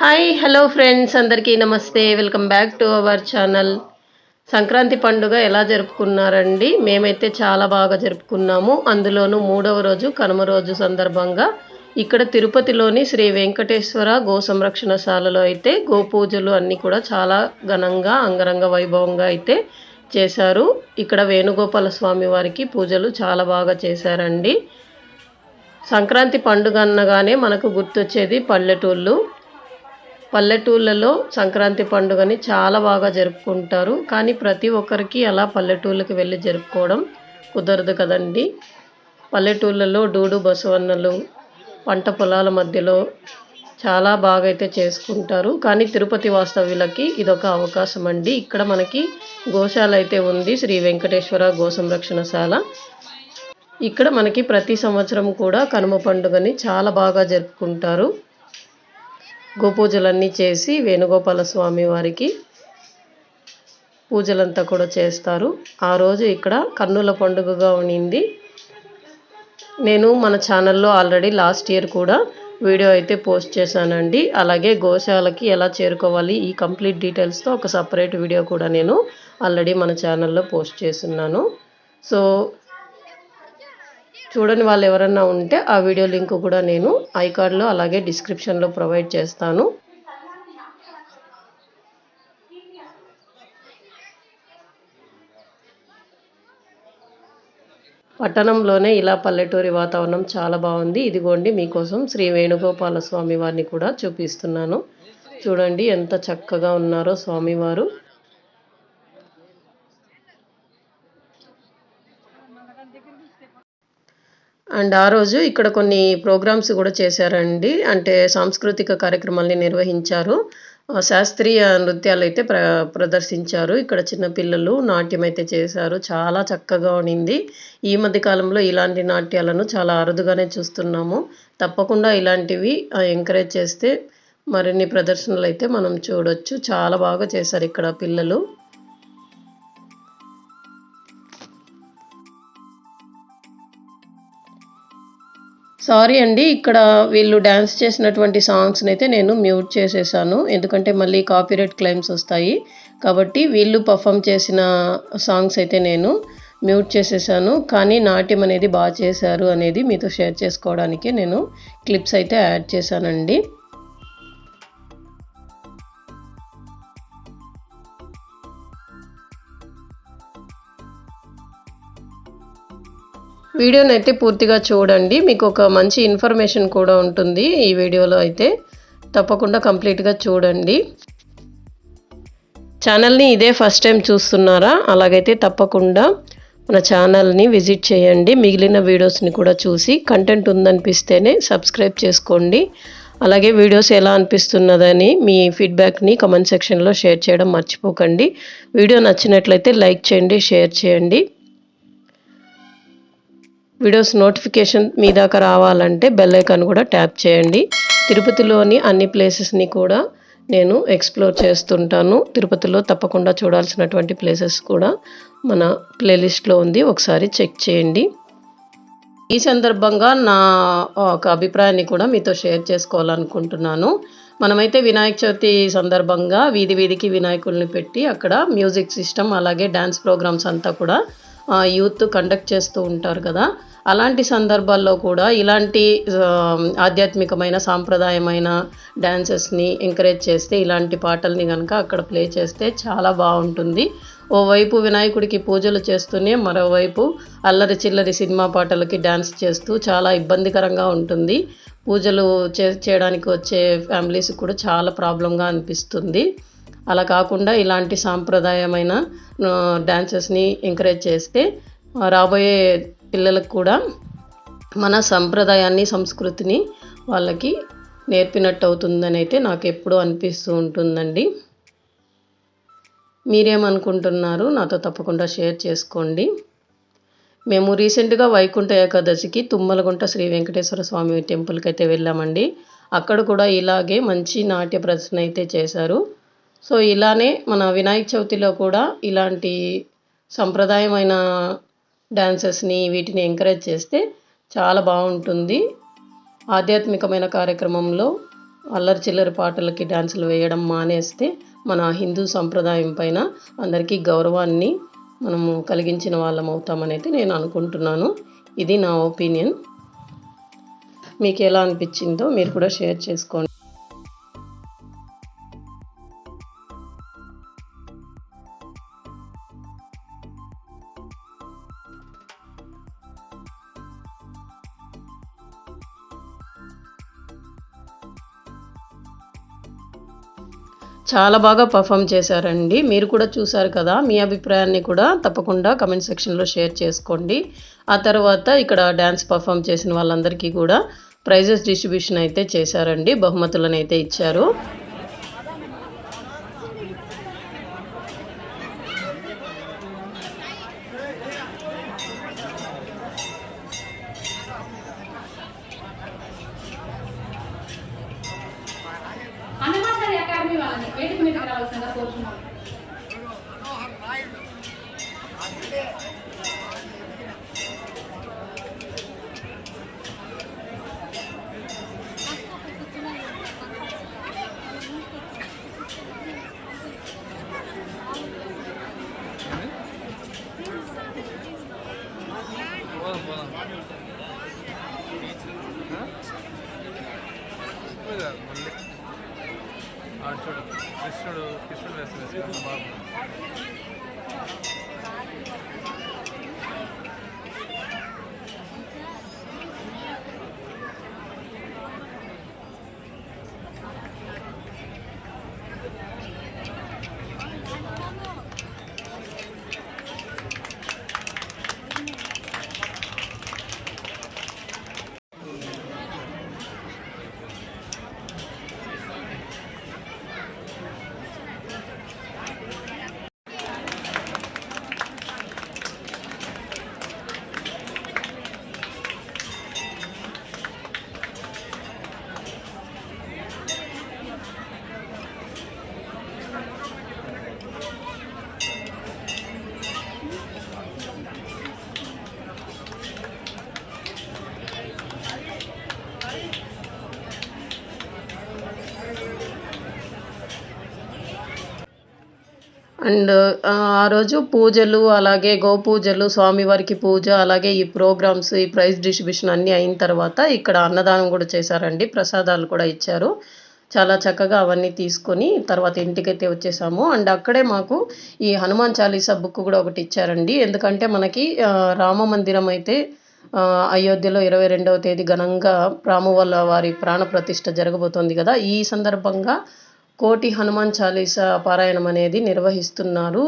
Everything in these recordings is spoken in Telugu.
హాయ్ హలో ఫ్రెండ్స్ అందరికీ నమస్తే. Welcome back to our channel Sankranti పండుగ ఎలా జరుపుకున్నారండి? మేమైతే చాలా బాగా జరుపుకున్నాము. అందులోనూ మూడవ రోజు కనుమ రోజు సందర్భంగా ఇక్కడ తిరుపతిలోని శ్రీ వెంకటేశ్వర గో సంరక్షణశాలలో అయితే గోపూజలు అన్నీ కూడా చాలా ఘనంగా అంగరంగ వైభవంగా అయితే చేశారు. ఇక్కడ వేణుగోపాల స్వామి వారికి పూజలు చాలా బాగా చేశారండి. సంక్రాంతి పండుగ అనగానే మనకు గుర్తొచ్చేది పల్లెటూళ్ళు. పల్లెటూళ్ళలో సంక్రాంతి పండుగని చాలా బాగా జరుపుకుంటారు. కానీ ప్రతి ఒక్కరికి అలా పల్లెటూళ్ళకి వెళ్ళి జరుపుకోవడం కుదరదు కదండి. పల్లెటూళ్ళలో డూడు బసవన్నలు పంట పొలాల మధ్యలో చాలా బాగా అయితే చేసుకుంటారు. కానీ తిరుపతి వాస్తవ్యులకి ఇదొక అవకాశం అండి. ఇక్కడ మనకి గోశాల అయితే ఉంది శ్రీ వెంకటేశ్వర గోసంరక్షణశాల. ఇక్కడ మనకి ప్రతి సంవత్సరం కూడా కనుమ పండుగని చాలా బాగా జరుపుకుంటారు. గోపూజలన్నీ చేసి వేణుగోపాల స్వామి వారికి పూజలంతా కూడా చేస్తారు. ఆ రోజు ఇక్కడ కన్నుల పండుగగా ఉండింది. నేను మన ఛానల్లో ఆల్రెడీ లాస్ట్ ఇయర్ కూడా వీడియో అయితే పోస్ట్ చేశానండి. అలాగే గోశాలకి ఎలా చేరుకోవాలి ఈ కంప్లీట్ డీటెయిల్స్తో ఒక సపరేట్ వీడియో కూడా నేను ఆల్రెడీ మన ఛానల్లో పోస్ట్ చేస్తున్నాను. సో చూడని వాళ్ళు ఎవరన్నా ఉంటే ఆ వీడియో లింక్ కూడా నేను ఐకార్డ్లో అలాగే డిస్క్రిప్షన్లో ప్రొవైడ్ చేస్తాను. పట్టణంలోనే ఇలా పల్లెటూరి వాతావరణం చాలా బాగుంది. ఇదిగోండి మీకోసం శ్రీ వేణుగోపాల స్వామి వారిని కూడా చూపిస్తున్నాను. చూడండి ఎంత చక్కగా ఉన్నారో స్వామివారు. అండ్ ఆ రోజు ఇక్కడ కొన్ని ప్రోగ్రామ్స్ కూడా చేశారండి. అంటే సాంస్కృతిక కార్యక్రమాల్ని నిర్వహించారు. శాస్త్రీయ నృత్యాలు అయితే ప్ర ప్రదర్శించారు. ఇక్కడ చిన్నపిల్లలు నాట్యం అయితే చేశారు. చాలా చక్కగా ఉండింది. ఈ మధ్య కాలంలో ఇలాంటి నాట్యాలను చాలా అరుదుగానే చూస్తున్నాము. తప్పకుండా ఇలాంటివి ఎంకరేజ్ చేస్తే మరిన్ని ప్రదర్శనలు అయితే మనం చూడొచ్చు. చాలా బాగా చేశారు ఇక్కడ పిల్లలు. సారీ అండి ఇక్కడ వీళ్ళు డ్యాన్స్ చేసినటువంటి సాంగ్స్ని అయితే నేను మ్యూట్ చేసేసాను. ఎందుకంటే మళ్ళీ కాపీరైట్ క్లైమ్స్ వస్తాయి. కాబట్టి వీళ్ళు పర్ఫామ్ చేసిన సాంగ్స్ అయితే నేను మ్యూట్ చేసేసాను. కానీ నాట్యం అనేది బాగా చేశారు అనేది మీతో షేర్ చేసుకోవడానికి నేను క్లిప్స్ అయితే యాడ్ చేశానండి. వీడియోని అయితే పూర్తిగా చూడండి. మీకు ఒక మంచి ఇన్ఫర్మేషన్ కూడా ఉంటుంది ఈ వీడియోలో అయితే. తప్పకుండా కంప్లీట్గా చూడండి. ఛానల్ని ఇదే ఫస్ట్ టైం చూస్తున్నారా? అలాగైతే తప్పకుండా మన ఛానల్ని విజిట్ చేయండి. మిగిలిన వీడియోస్ని కూడా చూసి కంటెంట్ ఉందనిపిస్తేనే సబ్స్క్రైబ్ చేసుకోండి. అలాగే వీడియోస్ ఎలా అనిపిస్తున్నదని మీ ఫీడ్బ్యాక్ని కమెంట్ సెక్షన్లో షేర్ చేయడం మర్చిపోకండి. వీడియో నచ్చినట్లయితే లైక్ చేయండి షేర్ చేయండి. వీడియోస్ నోటిఫికేషన్ మీ దాకా రావాలంటే బెల్ ఐకాన్ కూడా ట్యాప్ చేయండి. తిరుపతిలోని అన్ని ప్లేసెస్ని కూడా నేను ఎక్స్ప్లోర్ చేస్తుంటాను. తిరుపతిలో తప్పకుండా చూడాల్సినటువంటి ప్లేసెస్ కూడా మన ప్లేలిస్ట్లో ఉంది. ఒకసారి చెక్ చేయండి. ఈ సందర్భంగా నా ఒక అభిప్రాయాన్ని కూడా మీతో షేర్ చేసుకోవాలనుకుంటున్నాను. మనమైతే వినాయక చవితి సందర్భంగా వీధి వీధికి వినాయకుల్ని పెట్టి అక్కడ మ్యూజిక్ సిస్టమ్ అలాగే డ్యాన్స్ ప్రోగ్రామ్స్ అంతా కూడా యూత్ కండక్ట్ చేస్తూ ఉంటారు కదా. అలాంటి సందర్భాల్లో కూడా ఇలాంటి ఆధ్యాత్మికమైన సాంప్రదాయమైన డ్యాన్సెస్ని ఎంకరేజ్ చేస్తే ఇలాంటి పాటల్ని కనుక అక్కడ ప్లే చేస్తే చాలా బాగుంటుంది. ఓవైపు వినాయకుడికి పూజలు చేస్తూనే మరోవైపు అల్లరి చిల్లరి సినిమా పాటలకి డ్యాన్స్ చేస్తూ చాలా ఇబ్బందికరంగా ఉంటుంది. పూజలు చే చేయడానికి వచ్చే ఫ్యామిలీస్ కూడా చాలా ప్రాబ్లంగా అనిపిస్తుంది. అలా కాకుండా ఇలాంటి సాంప్రదాయమైన డ్యాన్సెస్ని ఎంకరేజ్ చేస్తే రాబోయే పిల్లలకు కూడా మన సంప్రదాయాన్ని సంస్కృతిని వాళ్ళకి నేర్పినట్టు అవుతుందని అయితే నాకు ఎప్పుడూ అనిపిస్తూ ఉంటుందండి. మీరేమనుకుంటున్నారు? నాతో తప్పకుండా షేర్ చేసుకోండి. మేము రీసెంట్గా వైకుంఠ ఏకాదశికి తుమ్మలగుంట శ్రీ వెంకటేశ్వర స్వామి టెంపుల్కి అయితే వెళ్ళామండి. అక్కడ కూడా ఇలాగే మంచి నాట్య ప్రదర్శన అయితే చేశారు. సో ఇలానే మన వినాయక చవితిలో కూడా ఇలాంటి సంప్రదాయమైన డ్యాన్సెస్ని వీటిని ఎంకరేజ్ చేస్తే చాలా బాగుంటుంది. ఆధ్యాత్మికమైన కార్యక్రమంలో అల్లరి చిల్లరి పాటలకి డ్యాన్సులు వేయడం మానేస్తే మన హిందూ సంప్రదాయం పైన అందరికీ గౌరవాన్ని మనము కలిగించిన వాళ్ళం అవుతామనైతే నేను అనుకుంటున్నాను. ఇది నా ఒపీనియన్. మీకు ఎలా అనిపించిందో మీరు కూడా షేర్ చేసుకోండి. చాలా బాగా పర్ఫామ్ చేశారండి. మీరు కూడా చూసారు కదా మీ అభిప్రాయాన్ని కూడా తప్పకుండా కమెంట్ సెక్షన్లో షేర్ చేసుకోండి. ఆ తర్వాత ఇక్కడ డ్యాన్స్ పర్ఫామ్ చేసిన వాళ్ళందరికీ కూడా ప్రైజెస్ డిస్ట్రిబ్యూషన్ అయితే చేశారండి. బహుమతులను అయితే ఇచ్చారు. అకాడమీ వాళ్ళని వేదిక మీదకి రావాల్సిందిగా కోరుతున్నాం Thank you. అండ్ ఆ రోజు పూజలు అలాగే గోపూజలు స్వామివారికి పూజ అలాగే ఈ ప్రోగ్రామ్స్ ఈ ప్రైజ్ డిస్ట్రిబ్యూషన్ అన్నీ అయిన తర్వాత ఇక్కడ అన్నదానం కూడా చేశారండి. ప్రసాదాలు కూడా ఇచ్చారు. చాలా చక్కగా అవన్నీ తీసుకొని తర్వాత ఇంటికైతే వచ్చేసాము. అండ్ అక్కడే మాకు ఈ హనుమాన్ చాలీసా బుక్ కూడా ఒకటి ఇచ్చారండి. ఎందుకంటే మనకి రామ మందిరం అయితే అయోధ్యలో ఇరవై రెండవ తేదీ ఘనంగా రామువల్ల వారి ప్రాణ ప్రతిష్ట జరగబోతోంది కదా. ఈ సందర్భంగా కోటి హనుమాన్ చాలీసా పారాయణం అనేది నిర్వహిస్తున్నారు.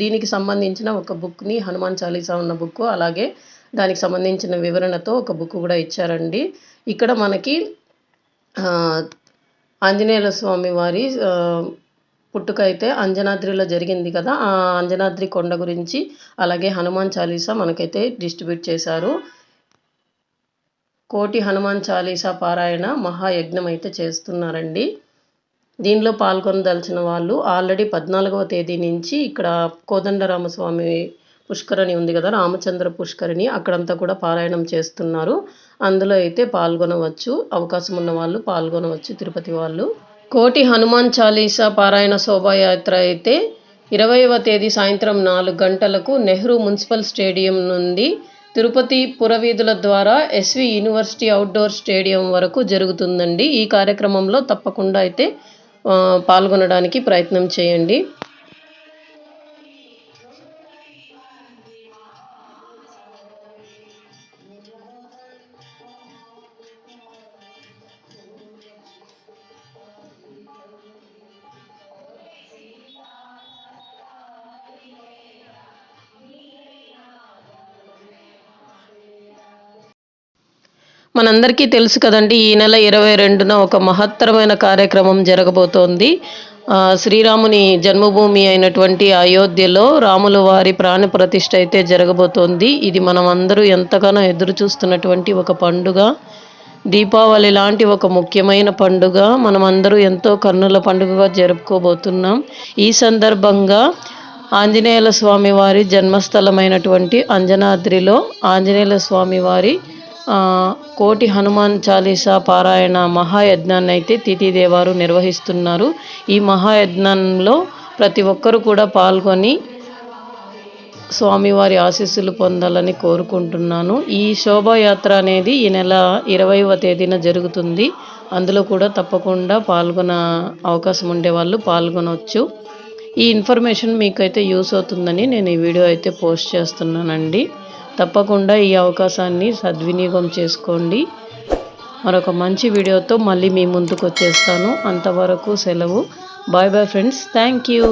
దీనికి సంబంధించిన ఒక బుక్ని హనుమాన్ చాలీసా ఉన్న బుక్ అలాగే దానికి సంబంధించిన వివరణతో ఒక బుక్ కూడా ఇచ్చారండి. ఇక్కడ మనకి ఆంజనేయుల స్వామి వారి పుట్టుక అయితే అంజనాద్రిలో జరిగింది కదా. ఆ అంజనాద్రి కొండ గురించి అలాగే హనుమాన్ చాలీసా మనకైతే డిస్ట్రిబ్యూట్ చేశారు. కోటి హనుమాన్ చాలీసా పారాయణ మహాయజ్ఞం అయితే చేస్తున్నారండి. దీనిలో పాల్గొనదలిచిన వాళ్ళు ఆల్రెడీ పద్నాలుగవ తేదీ నుంచి ఇక్కడ కోదండరామస్వామి పుష్కరిణి ఉంది కదా రామచంద్ర పుష్కరిణి. అక్కడంతా కూడా పారాయణం చేస్తున్నారు. అందులో అయితే పాల్గొనవచ్చు అవకాశం ఉన్న వాళ్ళు పాల్గొనవచ్చు తిరుపతి వాళ్ళు. కోటి హనుమాన్ చాలీసా పారాయణ శోభాయాత్ర అయితే ఇరవైవ తేదీ సాయంత్రం నాలుగు గంటలకు నెహ్రూ మున్సిపల్ స్టేడియం నుండి తిరుపతి పురవీధుల ద్వారా ఎస్వి యూనివర్సిటీ అవుట్డోర్ స్టేడియం వరకు జరుగుతుందండి. ఈ కార్యక్రమంలో తప్పకుండా అయితే పాల్గొనడానికి ప్రయత్నం చేయండి. మనందరికీ తెలుసు కదండి ఈ నెల ఇరవై రెండున ఒక మహత్తరమైన కార్యక్రమం జరగబోతోంది. శ్రీరాముని జన్మభూమి అయినటువంటి అయోధ్యలో రాముల వారి ప్రాణ ప్రతిష్ఠ అయితే జరగబోతోంది. ఇది మనం అందరూ ఎంతగానో ఎదురు చూస్తున్నటువంటి ఒక పండుగ. దీపావళి లాంటి ఒక ముఖ్యమైన పండుగ. మనమందరూ ఎంతో కన్నుల పండుగగా జరుపుకోబోతున్నాం. ఈ సందర్భంగా ఆంజనేయుల స్వామి వారి జన్మస్థలమైనటువంటి అంజనాద్రిలో ఆంజనేయుల స్వామి వారి కోటి హనుమాన్ చాలీసా పారాయణ మహాయజ్ఞాన్ని అయితే తిథిదేవారు నిర్వహిస్తున్నారు. ఈ మహాయజ్ఞంలో ప్రతి ఒక్కరూ కూడా పాల్గొని స్వామివారి ఆశీస్సులు పొందాలని కోరుకుంటున్నాను. ఈ శోభాయాత్ర అనేది ఈ నెల ఇరవైవ తేదీన జరుగుతుంది. అందులో కూడా తప్పకుండా పాల్గొన అవకాశం ఉండే వాళ్ళు పాల్గొనవచ్చు ఈ ఇన్ఫర్మేషన్ మీకైతే యూస్ అవుతుందని నేను ఈ వీడియో అయితే పోస్ట్ చేస్తున్నానండి. తప్పకుండా ఈ అవకాశాన్ని సద్వినియోగం చేసుకోండి. మరొక మంచి వీడియోతో మళ్ళీ మీ ముందుకు వచ్చేస్తాను. అంతవరకు సెలవు. Bye bye friends thank you